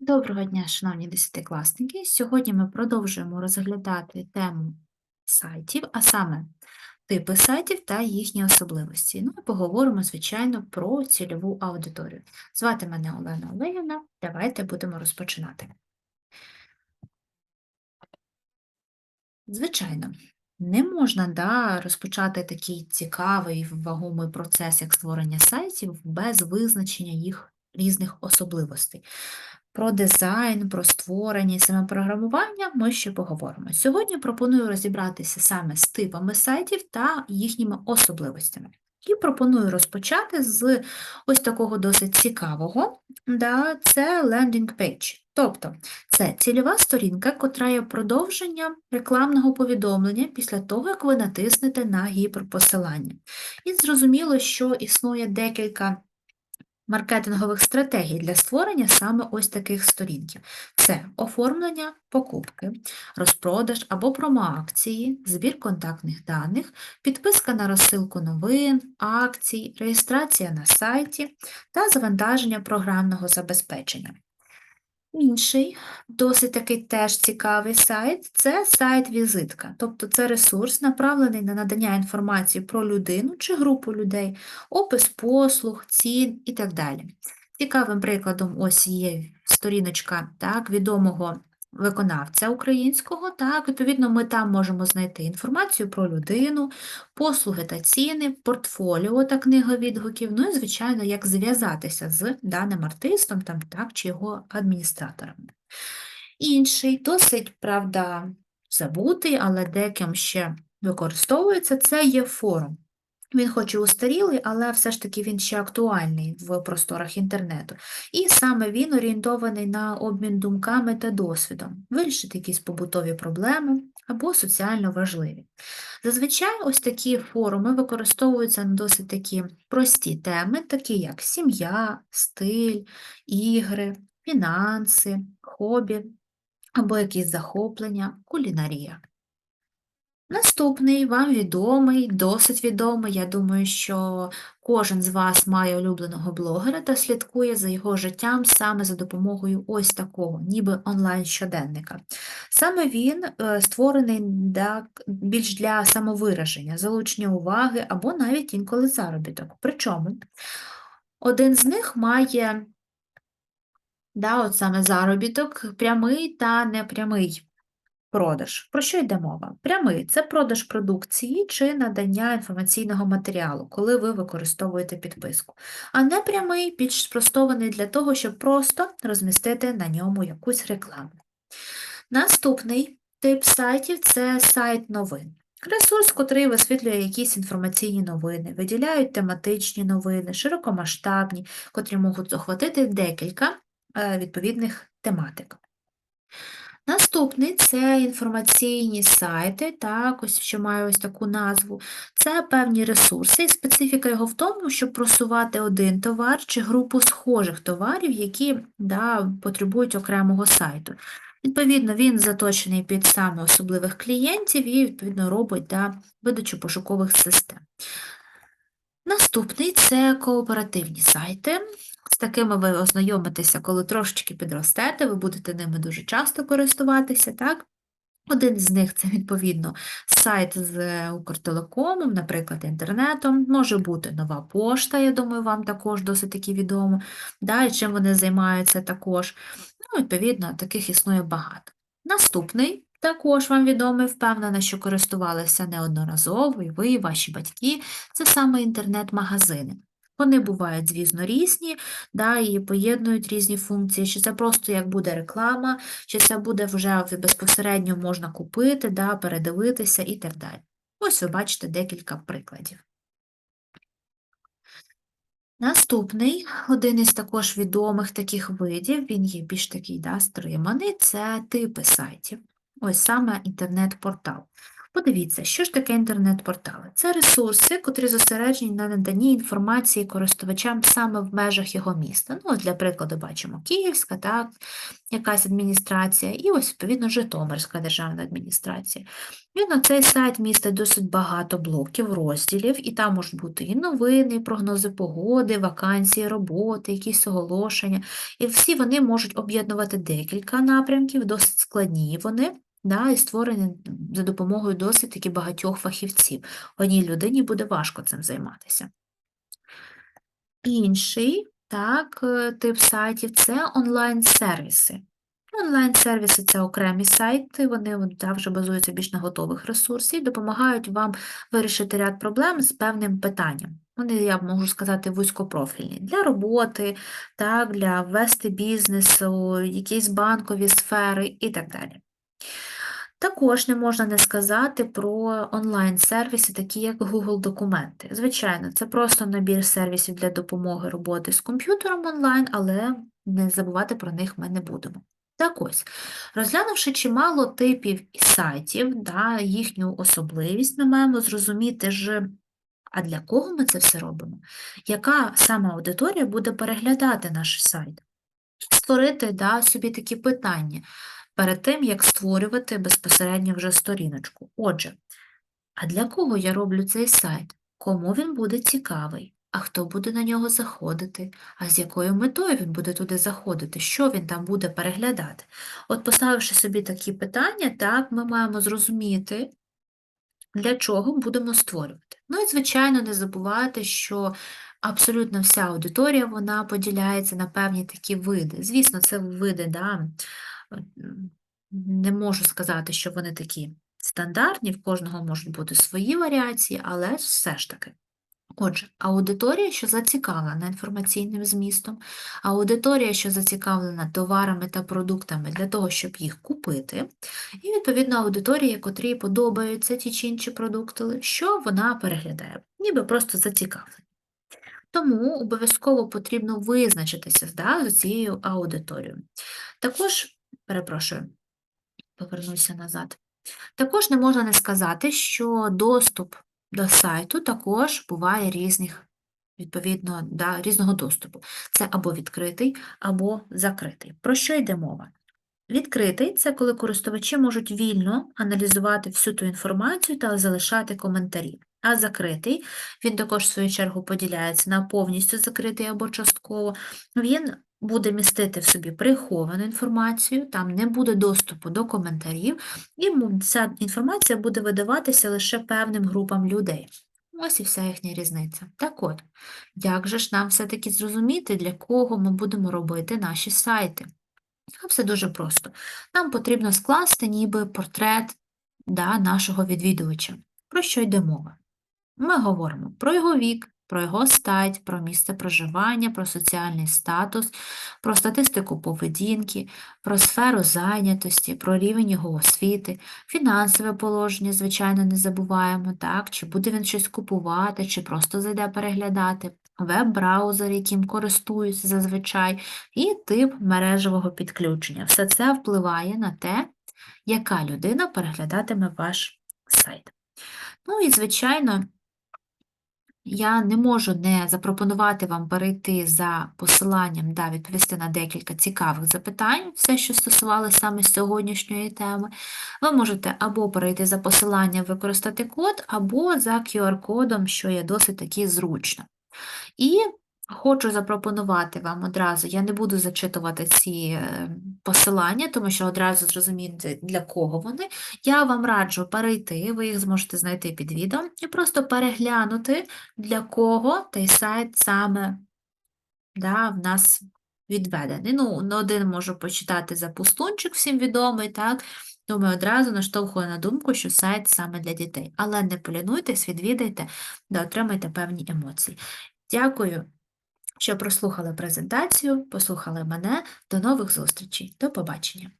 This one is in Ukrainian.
Доброго дня, шановні десятикласники. Сьогодні ми продовжуємо розглядати тему сайтів, а саме типи сайтів та їхні особливості. Ну і поговоримо, звичайно, про цільову аудиторію. Звати мене Олена Олегівна. Давайте будемо розпочинати. Звичайно, не можна да, розпочати такий цікавий вагомий процес, як створення сайтів, без визначення їх різних особливостей. Про дизайн, про створення і саме програмування ми ще поговоримо. Сьогодні пропоную розібратися саме з типами сайтів та їхніми особливостями. І пропоную розпочати з ось такого досить цікавого, да, це landing page. Тобто це цільова сторінка, котра є продовженням рекламного повідомлення після того, як ви натиснете на гіперпосилання. І зрозуміло, що існує декілька маркетингових стратегій для створення саме ось таких сторінків. Це оформлення покупки, розпродаж або промоакції, збір контактних даних, підписка на розсилку новин, акцій, реєстрація на сайті та завантаження програмного забезпечення. Інший, досить такий теж цікавий сайт це сайт-візитка, тобто це ресурс, направлений на надання інформації про людину чи групу людей, опис послуг, цін і так далі. Цікавим прикладом ось є сторіночка так, відомого виконавця українського. Так, відповідно, ми там можемо знайти інформацію про людину, послуги та ціни, портфоліо та книга відгуків, ну і, звичайно, як зв'язатися з даним артистом там, так, чи його адміністратором. Інший, досить, правда, забутий, але деким ще використовується, це є форум. Він хоч і устарілий, але все ж таки він ще актуальний в просторах інтернету. І саме він орієнтований на обмін думками та досвідом, вирішити якісь побутові проблеми або соціально важливі. Зазвичай ось такі форуми використовуються на досить такі прості теми, такі як сім'я, стиль, ігри, фінанси, хобі або якісь захоплення, кулінарія. Наступний вам відомий, досить відомий. Я думаю, що кожен з вас має улюбленого блогера та слідкує за його життям саме за допомогою ось такого, ніби онлайн-щоденника. Саме він е, створений для, більш для самовираження, залучення уваги або навіть інколи заробіток. Причому один з них має да, от саме заробіток, прямий та непрямий. Продаж. Про що йде мова? Прямий це продаж продукції чи надання інформаційного матеріалу, коли ви використовуєте підписку. А непрямий більш спростований для того, щоб просто розмістити на ньому якусь рекламу. Наступний тип сайтів це сайт новин. Ресурс, котрий висвітлює якісь інформаційні новини, виділяють тематичні новини, широкомасштабні, котрі можуть охватити декілька е, відповідних тематик. Наступний це інформаційні сайти, так, ось що має ось таку назву. Це певні ресурси, і специфіка його в тому, щоб просувати один товар чи групу схожих товарів, які да, потребують окремого сайту. Відповідно, він заточений під саме особливих клієнтів і, відповідно, робить да, видачу пошукових систем. Наступний це кооперативні сайти. З такими ви ознайомитеся, коли трошечки підростете, ви будете ними дуже часто користуватися, так? Один з них це, відповідно, сайт з Укртелекомом, наприклад, інтернетом, може бути нова пошта, я думаю, вам також досить таки відомо, да, і чим вони займаються також. Ну, відповідно, таких існує багато. Наступний також вам відомий, впевнена, що користувалися неодноразово, і ви, і ваші батьки, це саме інтернет-магазини. Вони бувають, звісно, різні, да, і поєднують різні функції, чи це просто як буде реклама, чи це буде вже безпосередньо можна купити, да, передивитися і так далі. Ось ви бачите декілька прикладів. Наступний, один із також відомих таких видів, він є більш такий да, стриманий, це типи сайтів. Ось саме інтернет-портал. Подивіться, що ж таке інтернет-портали? Це ресурси, котрі зосереджені на наданні інформації користувачам саме в межах його міста. Ну, от для прикладу, бачимо Київська, так, якась адміністрація, і ось, відповідно, Житомирська державна адміністрація. Відповідно, цей сайт містить досить багато блоків, розділів, і там можуть бути і новини, і прогнози погоди, вакансії, роботи, якісь оголошення. І всі вони можуть об'єднувати декілька напрямків, досить складні вони да, і створені за допомогою досить таки багатьох фахівців. Одній людині буде важко цим займатися. Інший так, е, тип сайтів це онлайн-сервіси. Онлайн-сервіси це окремі сайти, вони от, вже базуються більш на готових ресурсах і допомагають вам вирішити ряд проблем з певним питанням. Вони, я можу сказати, вузькопрофільні для роботи, так, для вести бізнесу, якісь банкові сфери і так далі. Також не можна не сказати про онлайн-сервіси, такі як Google Документи. Звичайно, це просто набір сервісів для допомоги роботи з комп'ютером онлайн, але не забувати про них ми не будемо. Так ось, розглянувши чимало типів сайтів, да, їхню особливість, ми маємо зрозуміти ж, а для кого ми це все робимо? Яка саме аудиторія буде переглядати наш сайт? Створити да, собі такі питання перед тим, як створювати безпосередньо вже сторіночку. Отже, а для кого я роблю цей сайт? Кому він буде цікавий? А хто буде на нього заходити? А з якою метою він буде туди заходити? Що він там буде переглядати? От, поставивши собі такі питання, так, ми маємо зрозуміти, для чого будемо створювати. Ну і, звичайно, не забувати, що абсолютно вся аудиторія вона поділяється на певні такі види. Звісно, це види, да, не можу сказати, що вони такі стандартні, в кожного можуть бути свої варіації, але все ж таки. Отже, аудиторія, що зацікавлена інформаційним змістом, аудиторія, що зацікавлена товарами та продуктами для того, щоб їх купити, і, відповідно, аудиторія, котрій подобаються ті чи інші продукти, що вона переглядає, ніби просто зацікавлена. Тому обов'язково потрібно визначитися да, з цією аудиторією. Також, перепрошую, повернуся назад. Також не можна не сказати, що доступ до сайту також буває різних, відповідно, да, різного доступу. Це або відкритий, або закритий. Про що йде мова? Відкритий це коли користувачі можуть вільно аналізувати всю ту інформацію та залишати коментарі. А закритий, він також, в свою чергу, поділяється на повністю закритий або частково. Він буде містити в собі приховану інформацію, там не буде доступу до коментарів, і ця інформація буде видаватися лише певним групам людей. Ось і вся їхня різниця. Так от, як же ж нам все-таки зрозуміти, для кого ми будемо робити наші сайти? Все дуже просто. Нам потрібно скласти ніби портрет да, нашого відвідувача. Про що йде мова? Ми говоримо про його вік, про його стать, про місце проживання, про соціальний статус, про статистику поведінки, про сферу зайнятості, про рівень його освіти, фінансове положення, звичайно, не забуваємо, так, чи буде він щось купувати, чи просто зайде переглядати, веб-браузер, яким користуються зазвичай, і тип мережевого підключення. Все це впливає на те, яка людина переглядатиме ваш сайт. Ну і, звичайно, я не можу не запропонувати вам перейти за посиланням, да, відповісти на декілька цікавих запитань, все, що стосувалося саме сьогоднішньої теми. Ви можете або перейти за посиланням, використати код, або за QR-кодом, що є досить таки зручно. І Хочу запропонувати вам одразу, я не буду зачитувати ці е, посилання, тому що одразу зрозуміти, для кого вони. Я вам раджу перейти, ви їх зможете знайти під відео, і просто переглянути, для кого той сайт саме да, в нас відведений. Ну, на один можу почитати за пустунчик, всім відомий, так? Думаю, одразу наштовхую на думку, що сайт саме для дітей. Але не полінуйтесь, відвідайте, да отримайте певні емоції. Дякую що прослухали презентацію, послухали мене. До нових зустрічей. До побачення!